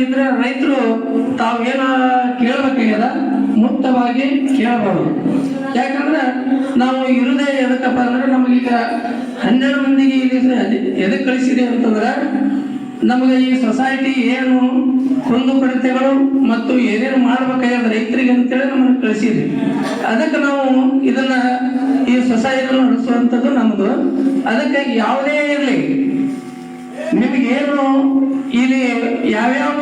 ಇದ್ರೆ ರೈತರು ತಾವೇನ ಕೇಳಬೇಕಾಗ್ಯದ? ಮುಕ್ತವಾಗಿ ಕೇಳಬಹುದು ಯಾಕಂದ್ರೆ ನಾವು ಇರುದೇ ಎದಕ್ಕಪ್ಪ ಅಂದ್ರೆ ನಮಗೀಗ ಹನ್ನೆರಡು ಮಂದಿಗೆ ಇಲ್ಲಿ ಎದಕ್ಕೆ ಕಳಿಸಿದೆ ಅಂತಂದ್ರೆ ನಮಗೆ ಈ ಸೊಸೈಟಿ ಏನು ಕುಂದು ಕೊರತೆಗಳು ಮತ್ತು ಏನೇನು ಮಾಡ್ಬೇಕಾಗ್ಯದ ರೈತರಿಗೆ ಅಂತೇಳಿ ನಮ್ಮನ್ನು ಕಳಿಸಿದ್ರಿ ಅದಕ್ಕೆ ನಾವು ಇದನ್ನ ಈ ಸೊಸೈಟಿಯನ್ನು ನಡೆಸುವಂಥದ್ದು ನಮ್ದು. ಅದಕ್ಕೆ ಯಾವುದೇ ಇರಲಿ. ನಿಮಗೇನು ಇಲ್ಲಿ ಯಾವ್ಯಾವ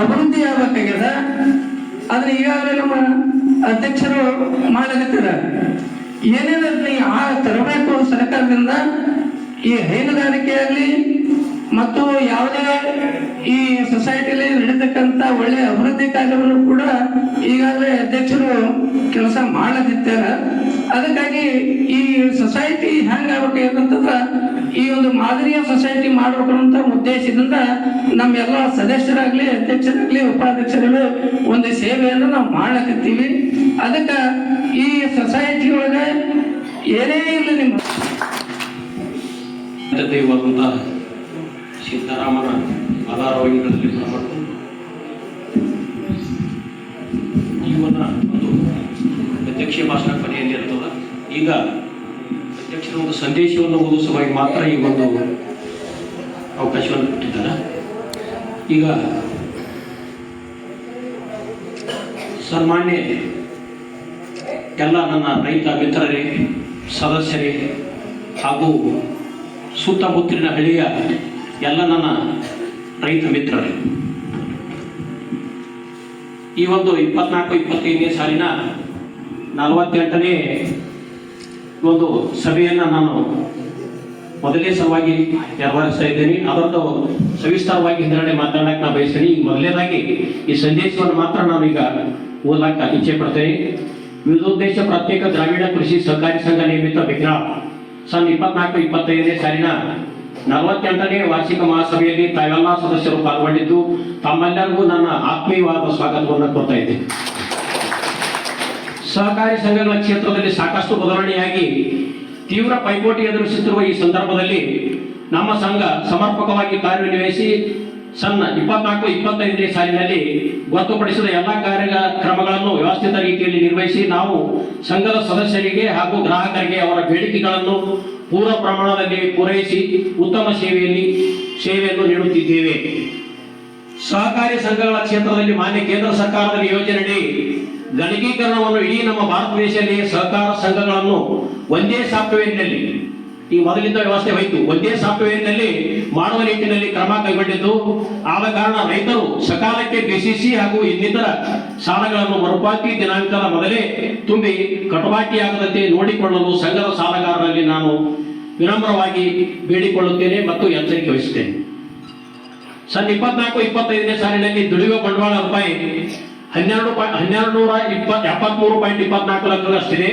ಅಭಿವೃದ್ಧಿ ಆಗ್ಬೇಕಾಗ್ಯದ ಅದನ್ನ ಈಗಾಗಲೇ ನಮ್ಮ ಅಧ್ಯಕ್ಷರು ಮಾಡಲಿದ್ದಾರೆ ಏನೇನದ್ರಿ ಆ ತರಬೇಕು ಸರ್ಕಾರದಿಂದ, ಈ ಹೈನುಗಾರಿಕೆ ಆಗಲಿ, ಮತ್ತು ಯಾವುದೇ ಈ ಸೊಸೈಟಿಲಿ ನಡೀತಕ್ಕಂಥ ಒಳ್ಳೆಯ ಅಭಿವೃದ್ಧಿ ಕಾರ್ಯವನ್ನು ಕೂಡ ಈಗಾಗಲೇ ಅಧ್ಯಕ್ಷರು ಕೆಲಸ ಮಾಡದಿದ್ದಾರೆ. ಅದಕ್ಕಾಗಿ ಈ ಸೊಸೈಟಿ ಹೆಂಗಾಗಬೇಕಾಗಂತಂದ್ರ ಈ ಒಂದು ಮಾದರಿಯ ಸೊಸೈಟಿ ಮಾಡಬೇಕು ಅಂತ ಉದ್ದೇಶದಿಂದ ನಮ್ಮೆಲ್ಲ ಸದಸ್ಯರಾಗ್ಲಿ, ಅಧ್ಯಕ್ಷರಾಗ್ಲಿ, ಉಪಾಧ್ಯಕ್ಷರಾಗ್ಲಿ ಒಂದು ಸೇವೆಯನ್ನು ನಾವು ಮಾಡಕತ್ತೀವಿ ಅದಕ್ಕೆ ಈ ಸೊಸೈಟಿ ಒಳಗೆ ಏನೇ ಇಲ್ಲ ನಿಮ್ಮ ಸಿದ್ದರಾಮನ ಆಧಾರವಾಗಿಗಳಲ್ಲಿ ಹೊರಬಂದು ಜೀವನ ಒಂದು ಅಧ್ಯಕ್ಷೀಯ ಭಾಷಣ ಕೊನೆಯಲ್ಲಿ ಇರ್ತದ ಈಗ ಅಧ್ಯಕ್ಷರ ಒಂದು ಸಂದೇಶವನ್ನು ಓದುವ ಸಲುವಾಗಿ ಮಾತ್ರ ಈ ಒಂದು ಅವಕಾಶವನ್ನು ಕೊಟ್ಟಿದ್ದಾರೆ. ಈಗ ಸನ್ಮಾನ್ಯ ಎಲ್ಲ ನನ್ನ ರೈತ ಮಿತ್ರರೇ, ಸದಸ್ಯರೇ ಹಾಗೂ ಸುತ್ತಮುತ್ತಲಿನ ಹಳ್ಳಿಯ ಎಲ್ಲ ನನ್ನ ರೈತ ಮಿತ್ರರೇ, ಈ ಒಂದು ಇಪ್ಪತ್ನಾಲ್ಕು, ಇಪ್ಪತ್ತೈದನೇ ಸಾಲಿನ ನಲವತ್ತೆಂಟನೇ ಒಂದು ಸಭೆಯನ್ನು ನಾನು ಮೊದಲೇ ಸಲುವಾಗಿ ನೆರವೇರಿಸ್ತಾ ಇದ್ದೇನೆ ಅದರದ್ದು ಸವಿಸ್ತಾರವಾಗಿ ಹಿಂದರಡೆ ಮಾತನಾಡಕ್ಕೆ ನಾನು ಬಯಸ್ತೀನಿ. ಈಗ ಮೊದಲನೇದಾಗಿ ಈ ಸಂದೇಶವನ್ನು ಮಾತ್ರ ನಾನು ಈಗ ಇಚ್ಛೆ ಪಡ್ತೇನೆ. ವಿವಿಧೋದ್ದೇಶ ಪ್ರತ್ಯೇಕ ಗ್ರಾಮೀಣ ಕೃಷಿ ಸಹಕಾರಿ ಸಂಘ ನಿಯಮಿತ ವಿಗ್ರಹ ಸನ್ ಇಪ್ಪತ್ನಾಲ್ಕು ಇಪ್ಪತ್ತೈದನೇ ಸಾಲಿನ ನಲವತ್ತೆಂಟನೇ ವಾರ್ಷಿಕ ಮಹಾಸಭೆಯಲ್ಲಿ ತಾವೆಲ್ಲ ಸದಸ್ಯರು ಪಾಲ್ಗೊಂಡಿದ್ದು ತಮ್ಮೆಲ್ಲರಿಗೂ ನನ್ನ ಆತ್ಮೀಯವಾದ ಸ್ವಾಗತವನ್ನು ಕೊಡ್ತಾ ಇದ್ದೇನೆ. ಸಹಕಾರಿ ಸಂಘಗಳ ಕ್ಷೇತ್ರದಲ್ಲಿ ಸಾಕಷ್ಟು ಬದಲಾವಣೆಯಾಗಿ ತೀವ್ರ ಪೈಪೋಟಿ ಎದುರಿಸುತ್ತಿರುವ ಈ ಸಂದರ್ಭದಲ್ಲಿ ನಮ್ಮ ಸಂಘ ಸಮರ್ಪಕವಾಗಿ ಕಾರ್ಯನಿರ್ವಹಿಸಿ ಸಣ್ಣ ಇಪ್ಪತ್ನಾಲ್ಕು, ಇಪ್ಪತ್ತೈದನೇ ಸಾಲಿನಲ್ಲಿ ಗೊತ್ತುಪಡಿಸಿದ ಎಲ್ಲ ಕಾರ್ಯಕ್ರಮಗಳನ್ನು ವ್ಯವಸ್ಥಿತ ರೀತಿಯಲ್ಲಿ ನಿರ್ವಹಿಸಿ ನಾವು ಸಂಘದ ಸದಸ್ಯರಿಗೆ ಹಾಗೂ ಗ್ರಾಹಕರಿಗೆ ಅವರ ಬೇಡಿಕೆಗಳನ್ನು ಪೂರ್ಣ ಪ್ರಮಾಣದಲ್ಲಿ ಪೂರೈಸಿ ಉತ್ತಮ ಸೇವೆಯಲ್ಲಿ ಸೇವೆಯನ್ನು ನೀಡುತ್ತಿದ್ದೇವೆ. ಸಹಕಾರಿ ಸಂಘಗಳ ಕ್ಷೇತ್ರದಲ್ಲಿ ಮಾನ್ಯ ಕೇಂದ್ರ ಸರ್ಕಾರದ ಯೋಜನೆಯಡಿ ಗಣಕೀಕರಣವನ್ನು ಇಡೀ ನಮ್ಮ ಭಾರತ ದೇಶದಲ್ಲಿ ಸಹಕಾರ ಸಂಘಗಳನ್ನು ಒಂದೇ ಸಾಫ್ಟ್ವೇರ್ನಲ್ಲಿ, ಈ ಮೊದಲಿಂದ ವ್ಯವಸ್ಥೆ ಹೋಯಿತು, ಒಂದೇ ಸಾಫ್ಟ್ವೇರ್ನಲ್ಲಿ ಮಾಡುವ ನಿಟ್ಟಿನಲ್ಲಿ ಕ್ರಮ ಕೈಗೊಂಡಿದ್ದು, ಆದ ಕಾರಣ ರೈತರು ಸಕಾಲಕ್ಕೆ ಬಿಸಿಸಿ ಹಾಗೂ ಇನ್ನಿತರ ಸಾಲಗಳನ್ನು ಮರುಪಾಕಿ ದಿನಾಂಕದ ಮೊದಲೇ ತುಂಬಿ ಕಟುವಾಟಿಯಾಗದಂತೆ ನೋಡಿಕೊಳ್ಳಲು ಸಂಘದ ಸಾಲಗಾರರಲ್ಲಿ ನಾನು ವಿನಮ್ರವಾಗಿ ಬೇಡಿಕೊಳ್ಳುತ್ತೇನೆ ಮತ್ತು ಎಚ್ಚರಿಕೆ ವಹಿಸುತ್ತೇನೆ. ಸನ್ ಇಪ್ಪತ್ನಾಲ್ಕು, ಇಪ್ಪತ್ತೈದನೇ ಸಾಲಿನಲ್ಲಿ ದುಡಿಯುವ ಬಂಡವಾಳ ರೂಪಾಯಿ ಹನ್ನೆರಡು ಹನ್ನೆರಡು ನೂರ ಇಪ್ಪ ಎಪ್ಪತ್ಮೂರು ಪಾಯಿಂಟ್ ಇಪ್ಪತ್ನಾಲ್ಕು ಲಕ್ಷದಷ್ಟಿದೆ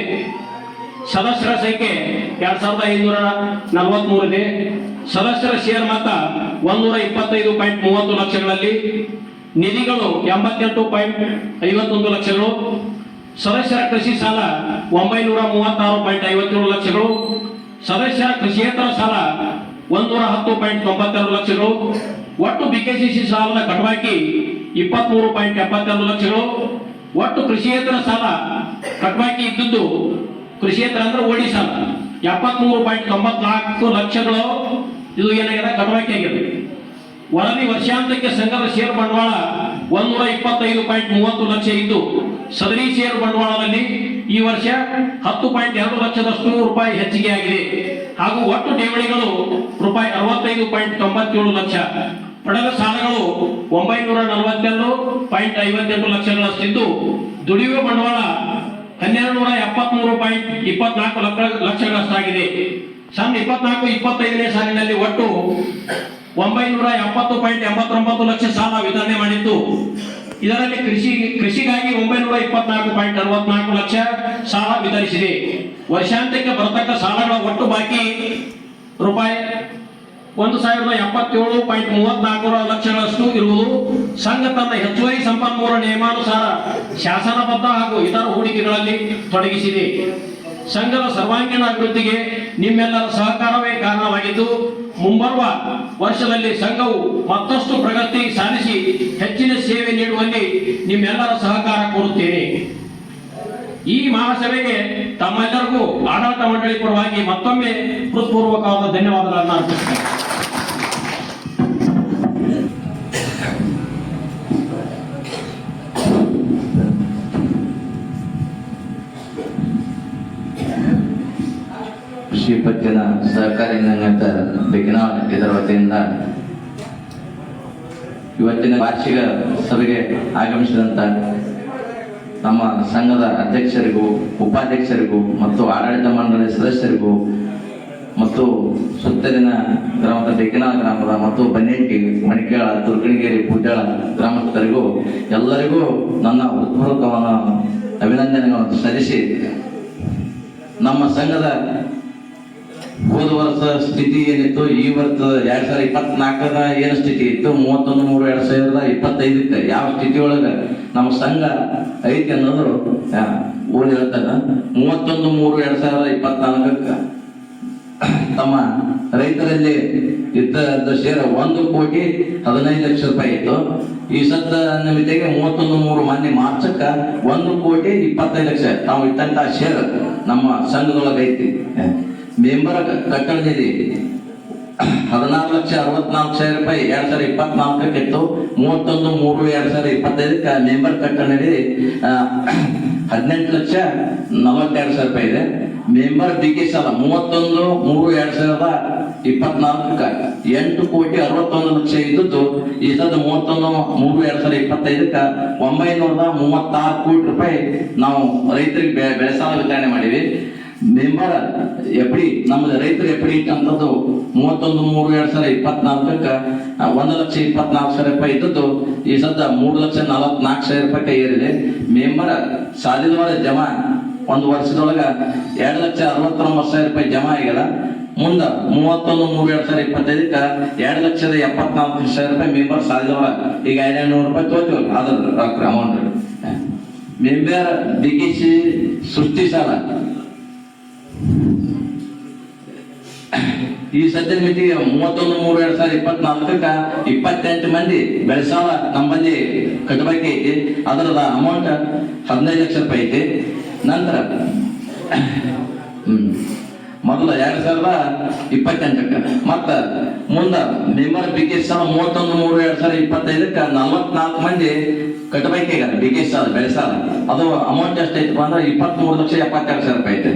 ಸದಸ್ಯರ ಸಂಖ್ಯೆ ಎರಡ್ ಸಾವಿರದ ಐನೂರ ನಲವತ್ಮೂರು ಇದೆ. ಸದಸ್ಯರ ಶೇರ್ ಮೊತ್ತ ಒಂದೂರ ಇಪ್ಪತ್ತೈದು ಪಾಯಿಂಟ್ ಮೂವತ್ತು ಲಕ್ಷಗಳಲ್ಲಿ. ನಿಧಿಗಳು ಎಂಬತ್ತೆಂಟು ಪಾಯಿಂಟ್ ಐವತ್ತೊಂದು ಲಕ್ಷಗಳು. ಸದಸ್ಯರ ಕೃಷಿ ಸಾಲ ಒಂಬೈನೂರ ಮೂವತ್ತಾರು ಪಾಯಿಂಟ್ ಐವತ್ತೇಳು ಲಕ್ಷಗಳು. ಸದಸ್ಯರ ಕೃಷಿಯೇತರ ಸಾಲ ಒಂದೂರ ಹತ್ತು ಪಾಯಿಂಟ್ ತೊಂಬತ್ತೆರಡು ಲಕ್ಷಗಳು. ಒಟ್ಟು ಬಿಕೆಸಿಸಿ ಸಾಲದ ಕಟವಾಕಿ ಇಪ್ಪತ್ಮೂರು ಪಾಯಿಂಟ್ ಎಪ್ಪತ್ತೆರಡು ಲಕ್ಷಗಳು. ಒಟ್ಟು ಕೃಷಿಯೇತರ ಸಾಲ, ಕಟ್ಬಾಕಿ ಇದ್ದದ್ದು ಕೃಷಿಯೇತರ ಅಂದ್ರೆ ಓಡಿ ಸಾಲ. ಎಪ್ಪತ್ಮೂರು ಪಾಯಿಂಟ್ ತೊಂಬತ್ನಾಲ್ಕು ಲಕ್ಷಗಳು. ಇದು ಏನಾಗಿದೆ? ಕಟ್ಬಾಕಿ ಆಗಿದೆ. ವರದಿ ವರ್ಷಾಂತಕ್ಕೆ ಸಂಘದ ಷೇರು ಬಂಡವಾಳ ಒಂದೂರ ಇಪ್ಪತ್ತೈದು ಪಾಯಿಂಟ್ ಮೂವತ್ತು ಲಕ್ಷ ಇದ್ದು, ಸದರಿ ಷೇರು ಬಂಡವಾಳದಲ್ಲಿ ಈ ವರ್ಷ ಹತ್ತು ಪಾಯಿಂಟ್ ಎರಡು ಲಕ್ಷದಷ್ಟು ರೂಪಾಯಿ ಹೆಚ್ಚಿಗೆ ಆಗಿದೆ. ಹಾಗೂ ಒಟ್ಟು ಠೇವಣಿಗಳು ರೂಪಾಯಿ ಅರವತ್ತೈದು ಪಾಯಿಂಟ್ ತೊಂಬತ್ತೇಳು ಲಕ್ಷ. ಪಡೆದ ಸಾಲಗಳು ಒಂಬೈನೂರ ನಲವತ್ತೆರಡು ಪಾಯಿಂಟ್ ಐವತ್ತೆಂಟು ಲಕ್ಷಗಳಷ್ಟಿದ್ದು, ದುಡಿಯುವ ಬಂಡವಾಳ ಹನ್ನೆರಡು ನೂರ ಎಪ್ಪತ್ಮೂರು ಪಾಯಿಂಟ್ ಇಪ್ಪತ್ನಾಲ್ಕು ಲಕ್ಷ ಲಕ್ಷಗಳಷ್ಟಾಗಿದೆ. ಸನ್ ಇಪ್ಪತ್ನಾಲ್ಕು, ಇಪ್ಪತ್ತೈದನೇ ಸಾಲಿನಲ್ಲಿ ಒಟ್ಟು ಒಂಬೈನೂರ ಎಪ್ಪತ್ತು ಪಾಯಿಂಟ್ ಎಂಬತ್ತೊಂಬತ್ತು ಲಕ್ಷ ಸಾಲ ವಿತರಣೆ ಮಾಡಿತ್ತು ಇದರಲ್ಲಿ ಕೃಷಿ, ಕೃಷಿಗಾಗಿ ಒಂಬೈನೂರ ಇಪ್ಪತ್ನಾಲ್ಕು ಪಾಯಿಂಟ್ ಅರವತ್ನಾಲ್ಕು ಲಕ್ಷ ಸಾಲ ವಿತರಿಸಿದೆ. ವರ್ಷಾಂತ್ಯಕ್ಕೆ ಬರತಕ್ಕ ಸಾಲಗಳ ಒಟ್ಟು ಬಾಕಿ ರೂಪಾಯಿ ಒಂದು ಸಾವಿರದ ಎಪ್ಪತ್ತೇಳು ಪಾಯಿಂಟ್ ಮೂವತ್ನಾಲ್ಕು ಲಕ್ಷಗಳಷ್ಟು ಇರುವುದು ಸಂಘ ತನ್ನ ಹೆಚ್ಚುವರಿ ಸಂಪನ್ಮೂಲ ನಿಯಮಾನುಸಾರ ಶಾಸನಬದ್ಧ ಹಾಗೂ ಇತರ ಹೂಡಿಕೆಗಳಲ್ಲಿ ತೊಡಗಿಸಿದೆ. ಸಂಘದ ಸರ್ವಾಂಗೀಣ ಅಭಿವೃದ್ಧಿಗೆ ನಿಮ್ಮೆಲ್ಲರ ಸಹಕಾರವೇ ಕಾರಣವಾಗಿದ್ದು, ಮುಂಬರುವ ವರ್ಷದಲ್ಲಿ ಸಂಘವು ಮತ್ತಷ್ಟು ಪ್ರಗತಿ ಸಾಧಿಸಿ ಹೆಚ್ಚಿನ ಸೇವೆ ನೀಡುವಲ್ಲಿ ನಿಮ್ಮೆಲ್ಲರ ಸಹಕಾರ ಕೋರುತ್ತೇನೆ. ಈ ಮಹಾಸಭೆಗೆ ತಮ್ಮೆಲ್ಲರಿಗೂ ಆಡಳಿತ ಮಂಡಳಿ ಪರವಾಗಿ ಮತ್ತೊಮ್ಮೆ ಹೃತ್ಪೂರ್ವಕವಾದ ಧನ್ಯವಾದಗಳನ್ನು ಅರ್ಪಿಸುತ್ತೇನೆ. ಕೃಷಿ ಸಹಕಾರಿಯಿಂದ ಬೆಗಿನಾಳ್ ಇದರ ವತಿಯಿಂದ ಇವತ್ತಿನ ವಾರ್ಷಿಕ ಸಭೆಗೆ ಆಗಮಿಸಿದಂತ ನಮ್ಮ ಸಂಘದ ಅಧ್ಯಕ್ಷರಿಗೂ, ಉಪಾಧ್ಯಕ್ಷರಿಗೂ ಮತ್ತು ಆಡಳಿತ ಮಂಡಳಿ ಸದಸ್ಯರಿಗೂ ಮತ್ತು ಸುತ್ತಲಿನ ಗ್ರಾಮದ ಬೆಗಿನಾಳ್ ಗ್ರಾಮದ ಮತ್ತು ಬನ್ನೇಟಿ ಮಣಿಕೇಳ ದುರ್ಗಣಿಗೇರಿ ಪೂಜಾಳ ಗ್ರಾಮಸ್ಥರಿಗೂ ಎಲ್ಲರಿಗೂ ನನ್ನ ಹೃತ್ಪೂರ್ವಕವಾದ ಅಭಿನಂದನೆಗಳನ್ನು ಸಲ್ಲಿಸಿ ನಮ್ಮ ಸಂಘದ ಹೋದ ವರ್ಷ ಸ್ಥಿತಿ ಏನಿತ್ತು? ಈ ವರ್ಷ ಎರಡ್ ಸಾವಿರದ ಇಪ್ಪತ್ನಾಲ್ಕರ ಏನು ಸ್ಥಿತಿ ಇತ್ತು? ಮೂವತ್ತೊಂದು ಮೂರು ಎರಡ್ ಸಾವಿರದ ಇಪ್ಪತ್ತೈದಕ್ಕೆ ಯಾವ ಸ್ಥಿತಿ ಒಳಗ ನಮ್ಮ ಸಂಘ ಐತಿ ಅನ್ನೋದು ಓದಿ ಮೂವತ್ತೊಂದು ಮೂರು ಎರಡ್ ಸಾವಿರದ ಇಪ್ಪತ್ನಾಲ್ಕಕ್ಕೆ ತಮ್ಮ ರೈತರಲ್ಲಿ ಇದ್ದ ಶೇರ ಒಂದು ಕೋಟಿ ಹದಿನೈದು ಲಕ್ಷ ರೂಪಾಯಿ ಇತ್ತು. ಈ ಸದ್ದ ನಿಮಿತ್ತೆಗೆ ಮೂವತ್ತೊಂದು ಮೂರು ಮಾನ್ಯ ಮಾರ್ಚಕ್ಕ ಒಂದು ಕೋಟಿ ಇಪ್ಪತ್ತೈದು ಲಕ್ಷ. ನಾವು ಇಟ್ಟಂತ ಶೇರ್ ನಮ್ಮ ಸಂಘದೊಳಗೆ ಐತಿ ಮೆಂಬರ್ ಕಟ್ಟಡ ನಿಧಿ ಹದಿನಾರು ಲಕ್ಷ ಅರವತ್ನಾಲ್ಕು ಸಾವಿರ ರೂಪಾಯಿ ಎರಡ್ ಸಾವಿರದ ಇಪ್ಪತ್ನಾಲ್ಕಕ್ಕೆ ಇತ್ತು ಮೂವತ್ತೊಂದು, ಮೂರು, ಎರಡ್ ಸಾವಿರದ ಇಪ್ಪತ್ತೈದಕ್ಕೆ ಮೆಂಬರ್ ಕಟ್ಟಡ ಹದಿನೆಂಟು ಲಕ್ಷ ನಲವತ್ತೆರಡು ಸಾವಿರ ರೂಪಾಯಿ ಇದೆ. ಮೆಂಬರ್ ಡಿಕೆ ಸಾಲ ಮೂವತ್ತೊಂದು, ಮೂರು, ಎರಡ್ ಸಾವಿರದ ಇಪ್ಪತ್ನಾಲ್ಕಕ್ಕೆ ಎಂಟು ಕೋಟಿ ಅರವತ್ತೊಂದು ಲಕ್ಷ ಇದ್ದದ್ದು, ಈ ಸದ ಮೂವತ್ತೊಂದು, ಮೂರು, ಎರಡ್ ಸಾವಿರದ ಇಪ್ಪತ್ತೈದಕ್ಕೆ ಒಂಬೈನೂರದ ಮೂವತ್ತಾರು ಕೋಟಿ ರೂಪಾಯಿ ನಾವು ರೈತರಿಗೆ ಬೆಳೆ ಸಾಲ ವಿತರಣೆ ಮಾಡಿವಿ ಮೆಂಬರ್ ಎಫ್ಡಿ ನಮ್ದು ರೈತರು ಎಫ್ಡಿ ಇಟ್ಟಂಥದ್ದು ಮೂವತ್ತೊಂದು, ಮೂರು, ಎರಡ್ ಸಾವಿರ ಇಪ್ಪತ್ನಾಲ್ಕಕ್ಕೆ ಒಂದು ಲಕ್ಷ ಇಪ್ಪತ್ನಾಲ್ಕು ಸಾವಿರ ರೂಪಾಯಿ ಇದ್ದದ್ದು, ಈ ಸದ್ದ ಮೂರು ಲಕ್ಷ ನಲವತ್ನಾಲ್ಕು ಸಾವಿರ ರೂಪಾಯಿ ಏರಿದೆ. ಮೆಂಬರ್ ಸಾಲಿದವರ ಜಮಾ, ಒಂದು ವರ್ಷದೊಳಗೆ ಎರಡು ಲಕ್ಷ ಅರವತ್ತೊಂಬತ್ತು ಸಾವಿರ ರೂಪಾಯಿ ಜಮಾ ಆಗ್ಯದ. ಮುಂದೆ ಮೂವತ್ತೊಂದು, ಮೂರು, ಎರಡು ಸಾವಿರ ಇಪ್ಪತ್ತೈದಕ್ಕೆ ಎರಡು ಲಕ್ಷದ ಎಪ್ಪತ್ನಾಲ್ಕು ಸಾವಿರ ರೂಪಾಯಿ ಮೆಂಬರ್ ಸಾಲಿದವರ ಈಗ ಐನೂರು ರೂಪಾಯಿ ತೋತೀವಲ್ಲ ಅದ್ರ ಅಮೌಂಟ್ ಮೆಂಬರ್ ಡಿಗಿಸಿ ಸೃಷ್ಟಿ ಸಾಲ. ಈ ಸದ್ಯದ ಮಿತಿಗೆ ಮೂವತ್ತೊಂದು ಮೂರು ಎರಡ್ ಸಾವಿರದ ಇಪ್ಪತ್ನಾಲ್ಕಕ್ಕ ಇಪ್ಪತ್ತೆಂಟು ಮಂದಿ ಬೆಳಸಾಲ ನಮ್ಮಲ್ಲಿ ಕಟ್ಟಬಾಕಿ ಐತಿ. ಅದರದ ಅಮೌಂಟ್ ಹದಿನೈದು ಲಕ್ಷ ರೂಪಾಯಿ ಐತಿ. ನಂತರ ಮೊದಲ ಎರಡ್ ಸಾವಿರದ ಇಪ್ಪತ್ತೆಂಟಕ್ಕ. ಮತ್ತ ಮುಂದ ಮೆಂಬರ್ ಬಿಕೆ ಸಾಲ ಮೂವತ್ತೊಂದು ಮೂರು ಎರಡ್ ಸಾವಿರದ ಇಪ್ಪತ್ತೈದಕ್ಕ ನಲವತ್ನಾಲ್ಕು ಮಂದಿ ಕಟ್ಟಬೇಕೀಗ ಬಿಕೆ ಸಾಲ ಬೆಳೆಸಾಲ. ಅದು ಅಮೌಂಟ್ ಎಷ್ಟೈತಪ್ಪ ಅಂದ್ರೆ ಇಪ್ಪತ್ಮೂರು ಲಕ್ಷ ಎಪ್ಪತ್ತೆರಡು ಸಾವಿರ ರೂಪಾಯಿ ಐತೆ.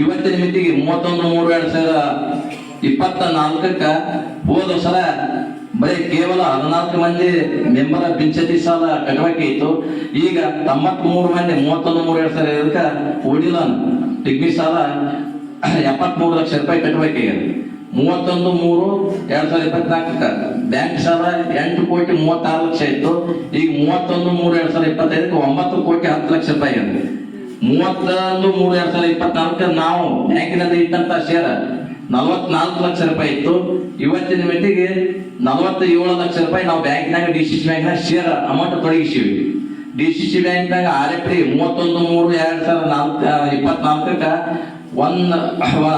ಇವತ್ತಿನ ಮಿತಿಗೆ ಮೂವತ್ತೊಂದು, ಮೂರು, ಎರಡು ಸಾವಿರದ ಇಪ್ಪತ್ತ ನಾಲ್ಕಕ್ಕೆ ಹೋದ ಸಲ ಬರೀ ಕೇವಲ ಹದಿನಾಲ್ಕು ಮಂದಿ ಮೆಂಬರ ಪಿಂಚಣಿ ಸಾಲ ಕಟ್ಟಬೇಕಿತ್ತು ಈಗ ಮೂರು ಮಂದಿ, ಮೂವತ್ತೊಂದು, ಮೂರು, ಎರಡು ಸಾವಿರ ಇದಕ್ಕೆ ಉಳಿಲ್ಲ ಡಿಗ್ರಿ ಸಾಲ ಎಪ್ಪತ್ಮೂರು ಲಕ್ಷ ರೂಪಾಯಿ ಕಟ್ಟಬೇಕೀಗ ಮೂವತ್ತೊಂದು, ಮೂರು, ಎರಡ್ ಸಾವಿರದ ಇಪ್ಪತ್ನಾಲ್ಕಕ್ಕೆ ಬ್ಯಾಂಕ್ ಸಾಲ ಎಂಟು ಕೋಟಿ ಮೂವತ್ತಾರು ಲಕ್ಷ ಇತ್ತು. ಈಗ ಮೂವತ್ತೊಂದು, ಮೂರು, ಎರಡ್ ಸಾವಿರದ ಇಪ್ಪತ್ತೈದಕ್ಕೆ ಒಂಬತ್ತು ಕೋಟಿ ಹತ್ತು ಲಕ್ಷ ರೂಪಾಯಿ ಆಗಿದೆ. ಮೂವತ್ತೊಂದು ಮೂರು ಎರಡ್ ಸಾವಿರದ ಇಪ್ಪತ್ನಾಲ್ಕ ನಾವು ಬ್ಯಾಂಕಿನಲ್ಲಿ ಇಟ್ಟಂತ ಶೇರ್ ನಲವತ್ನಾಲ್ಕು ಲಕ್ಷ ರೂಪಾಯಿ ಇತ್ತು. ಇವತ್ತಿನ ಮಟ್ಟಿಗೆ ನಲವತ್ತ ಏಳು ಲಕ್ಷ ರೂಪಾಯಿ ನಾವು ಬ್ಯಾಂಕ್ನಾಗ ಡಿ ಸಿ ಸಿ ಬ್ಯಾಂಕ್ನಾಗ ಶೇರ್ ಅಮೌಂಟ್ ತೊಡಗಿಸಿವಿ. ಡಿ ಸಿ ಸಿ ಬ್ಯಾಂಕ್ನಾಗ ಆರ್ ಎಫ್ ಡಿ ಮೂವತ್ತೊಂದು ಮೂರು ಎರಡ್ ಸಾವಿರದ ನಾಲ್ಕ ಇಪ್ಪತ್ನಾಲ್ಕಕ್ಕೆ ಒಂದ್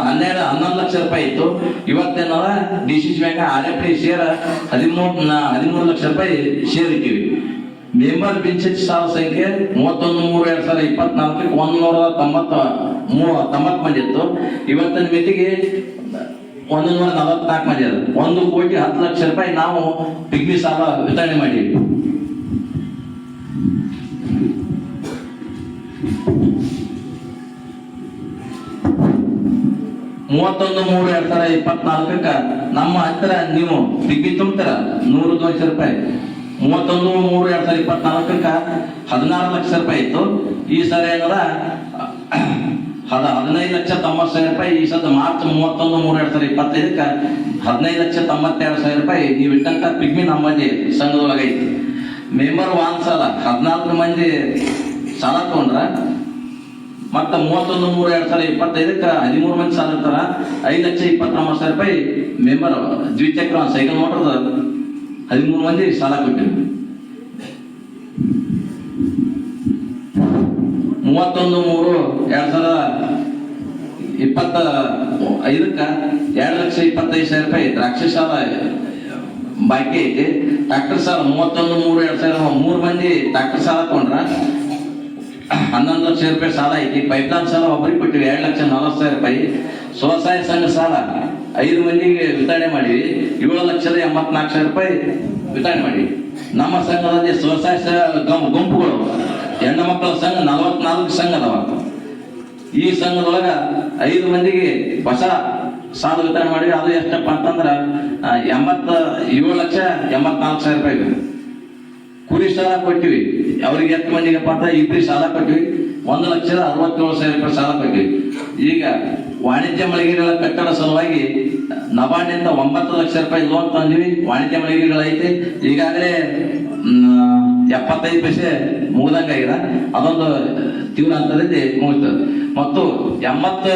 ಹನ್ನೆರಡು, ಹನ್ನೊಂದು ಲಕ್ಷ ರೂಪಾಯಿ ಇತ್ತು. ಇವತ್ತೇನಾರ D C C bank R F D share ಹದಿಮೂರು ಹದಿಮೂರು ಲಕ್ಷ ರೂಪಾಯಿ ಶೇರ್ ಇಟ್ಟಿವಿ. ಮೆಂಬರ್ ಪಿಂಚಣಿ ಸಾಲ ಸಂಖ್ಯೆ ಮೂವತ್ತೊಂದು, ಮೂರು ಎರಡ್ ಸಾವಿರದ ಇಪ್ಪತ್ನಾಲ್ಕಕ್ಕೆ ಒಂದ್ನೂರ ತೊಂಬತ್ತ ಮೂವ ತೊಂಬತ್ತು ಮಂದಿ ಇತ್ತು. ಇವತ್ತಿನ ಮಿತಿಗೆ ಒಂದು ನಲವತ್ನಾಲ್ಕು ಮಂದಿ ಅದ ಒಂದು ಕೋಟಿ ಹತ್ತು ಲಕ್ಷ ರೂಪಾಯಿ ನಾವು ಪಿಗ್ನಿ ಸಾಲ ವಿತರಣೆ ಮಾಡೀವಿ ಮೂವತ್ತೊಂದು, ಮೂರು ಎರಡ್ ಸಾವಿರದ ಇಪ್ಪತ್ನಾಲ್ಕಕ್ಕ ನಮ್ಮ ಹತ್ತಿರ ನೀವು ಪಿಗ್ನಿ ತುಂಬ್ತೀರ? ನೂರು ಲಕ್ಷ ರೂಪಾಯಿ. ಮೂವತ್ತೊಂದು, ಮೂರು, ಎರಡ್ ಸಾವಿರದ ಇಪ್ಪತ್ನಾಲ್ಕಕ್ಕ ಹದಿನಾರು ಲಕ್ಷ ರೂಪಾಯಿ ಇತ್ತು. ಈ ಸಲ ಏನದ? ಹದ, ಹದಿನೈದು ಲಕ್ಷ ತೊಂಬತ್ತು ಸಾವಿರ ರೂಪಾಯಿ. ಈ ಸದ ಮಾರ್ಚ್ ಮೂವತ್ತೊಂದು, ಮೂರು, ಎರಡ್ ಸಾವಿರದ ಇಪ್ಪತ್ತೈದಕ್ಕ ಹದಿನೈದು ಲಕ್ಷ ತೊಂಬತ್ತೆರಡು ಸಾವಿರ ರೂಪಾಯಿ ನೀವು ಇಟ್ಟಂತ ಪಿಗ್ಮಿ ನಮ್ಮಲ್ಲಿ ಸಂಘದೊಳಗೆ ಐತಿ. ಮೆಂಬರ್ ವಾನ್ ಸಾಲ, ಹದಿನಾಲ್ಕು ಮಂದಿ ಸಾಲ ತಗೊಂಡ್ರ ಮತ್ತು ಮೂವತ್ತೊಂದು, ಮೂರು, ಎರಡ್ ಸಾವಿರದ ಇಪ್ಪತ್ತೈದಕ್ಕೆ ಹದಿಮೂರು ಮಂದಿ ಸಾಲ ಇರ್ತಾರ. ಐದು ಲಕ್ಷ ಇಪ್ಪತ್ತೊಂಬತ್ತು ಸಾವಿರ ರೂಪಾಯಿ ಮೆಂಬರ್ ದ್ವಿಚಕ್ರ ಸೈಕಲ್ ಮೋಟರ್ ಹದಿಮೂರು ಮಂದಿ ಸಾಲ ಕೊಟ್ಟಿವಿ ಮೂವತ್ತೊಂದು ಮೂರು ಎರಡ್ ಸಾವಿರದ ಇಪ್ಪತ್ತ ಐದಕ್ಕ ಎರಡು ಲಕ್ಷ ಇಪ್ಪತ್ತೈದು ಸಾವಿರ ರೂಪಾಯಿ ದ್ರಾಕ್ಷಿ ಸಾಲ ಬಾಕಿ ಐತಿ ಟ್ರಾಕ್ಟರ್ ಸಾಲ ಮೂವತ್ತೊಂದು ಮೂರು ಎರಡ್ ಸಾವಿರದ ಮೂರು ಮಂದಿ ಟ್ರಾಕ್ಟರ್ ಸಾಲ ತಗೊಂಡ್ರ ಹನ್ನೊಂದು ಲಕ್ಷ ರೂಪಾಯಿ ಸಾಲ ಐತಿ ಪೈಪ್ಲೈನ್ ಸಾಲ ಒಬ್ಬರಿಗೆ ಕೊಟ್ಟಿವಿ ಎರಡು ಲಕ್ಷ ನಲವತ್ತು ಸಾವಿರ ರೂಪಾಯಿ ಸ್ವಸಹಾಯ ಸಂಘ ಸಾಲ ಐದು ಮಂದಿಗೆ ವಿತರಣೆ ಮಾಡಿವಿ ಏಳು ಲಕ್ಷದ ಎಂಬತ್ನಾಲ್ಕು ಸಾವಿರ ರೂಪಾಯಿ ವಿತರಣೆ ಮಾಡಿ ನಮ್ಮ ಸಂಘದಲ್ಲಿ ಸ್ವಸಹಾಯ ಗುಂಪುಗಳು, ಹೆಣ್ಣು ಮಕ್ಕಳ ಸಂಘ, ನಲವತ್ನಾಲ್ಕು ಸಂಘ ಅದಾವ. ಈ ಸಂಘದೊಳಗ ಐದು ಮಂದಿಗೆ ಹೊಸ ಸಾಲ ವಿತರಣೆ ಮಾಡಿವಿ ಅದು ಎಷ್ಟಪ್ಪ ಅಂತಂದ್ರೆ ಎಂಬತ್ತ, ಏಳು ಲಕ್ಷ ಎಂಬತ್ನಾಲ್ಕು ಸಾವಿರ ರೂಪಾಯಿ ಕುರಿ ಸಾಲ ಕೊಟ್ಟಿವಿ. ಅವ್ರಿಗೆ ಎಷ್ಟು ಮಂದಿಗೆ ಪಾತ್ರ? ಇಬ್ಬರಿ ಸಾಲ ಕೊಟ್ಟಿವಿ. ಒಂದು ಲಕ್ಷದ ಅರವತ್ತೇಳು ಸಾವಿರ ರೂಪಾಯಿ ಸಾಲ ಕೊಟ್ಟಿವಿ. ಈಗ ವಾಣಿಜ್ಯ ಮಳಿಗೆಗಳ ಕಟ್ಟಡ ಸಲುವಾಗಿ ನಬಾರ್ಡ್ನಿಂದ ಒಂಬತ್ತು ಲಕ್ಷ ರೂಪಾಯಿ ಲೋನ್ ತಂದಿವಿ. ವಾಣಿಜ್ಯ ಮಳಿಗೆಗಳೈತಿ. ಈಗಾಗಲೇ ಎಪ್ಪತ್ತೈದು ಪೈಸೆ ಮುಗ್ದಂಗಾಗಿದೆ ಅದೊಂದು ತೀವ್ರ ಹಂತದಲ್ಲಿ ಮುಗಿಸ್ತದೆ ಮತ್ತು ಎಂಬತ್ತು,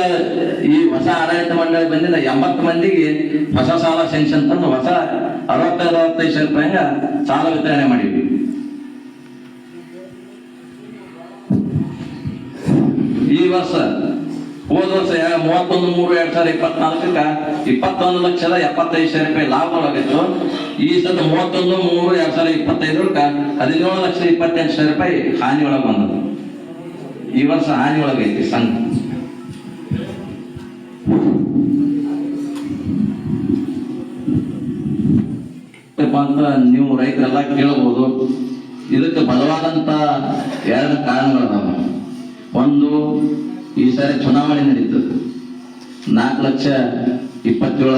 ಈ ಹೊಸ ಆಡಳಿತ ಮಂಡಳಿ ಬಂದಿದ್ದ ಎಂಬತ್ತು ಮಂದಿಗೆ ಹೊಸ ಸಾಲ ಸೆನ್ಷನ್ ತಂದು ಹೊಸ ಅರವತ್ತೈದು ಅರವತ್ತೈದು ಸಾವಿರ ರೂಪಾಯಿಗ ಸಾಲ ವಿತರಣೆ ಮಾಡಿದ್ವಿ. ಈ ವರ್ಷ ಹೋದ ವರ್ಷ ಮೂವತ್ತೊಂದು, ಮೂರು, ಎರಡ್ ಸಾವಿರದ ಇಪ್ಪತ್ನಾಲ್ಕಕ್ಕ ಇಪ್ಪತ್ತೊಂದು ಲಕ್ಷದ ಎಪ್ಪತ್ತೈದು ಸಾವಿರ ರೂಪಾಯಿ ಲಾಭ ಒಳಗಿತ್ತು. ಈ ಸತ ಮೂವತ್ತೊಂದು, ಮೂರು, ಎರಡ್ ಸಾವಿರದ ಇಪ್ಪತ್ತೈದು ಹದಿನೇಳು ಲಕ್ಷದ ಇಪ್ಪತ್ತೆಂಟು ಸಾವಿರ ರೂಪಾಯಿ ಹಾನಿ ಒಳಗೆ ಬಂದದ್ದು. ಈ ವರ್ಷ ಹಾನಿ ಒಳಗೈತಿ ಸಂಘ. ಅಂತ ನೀವು ರೈತರೆಲ್ಲ ಕೇಳಬಹುದು ಇದಕ್ಕೆ ಬಲವಾದಂತ ಎರಡು ಕಾರಣಗಳದಾವ. ಒಂದು ಈ ಸಾರಿ ಚುನಾವಣೆ ನಡೀತು ನಾಲ್ಕು ಲಕ್ಷ ಇಪ್ಪತ್ತೇಳು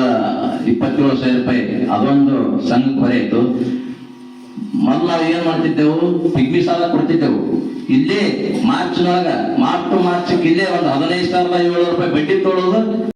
ಇಪ್ಪತ್ತೇಳು ಸಾವಿರ ರೂಪಾಯಿ ಅದೊಂದು ಸಂಘ ಹೊರೆ ಇತ್ತು. ಮೊದಲು ನಾವು ಏನ್ ಮಾಡ್ತಿದ್ದೆವು? ಪಿಗ್ಮಿ ಸಾಲ ಕೊಡ್ತಿದ್ದೆವು. ಇಲ್ಲೇ ಮಾರ್ಚ್ನೊಳಗ, ಮಾರ್ಚ್ ಟು ಇಲ್ಲೇ ಒಂದು ಹದಿನೈದು ಸಾವಿರದ ಏಳ್ನೂರು ರೂಪಾಯಿ ಬಡ್ಡಿ ತೊಗೊಳೋದು.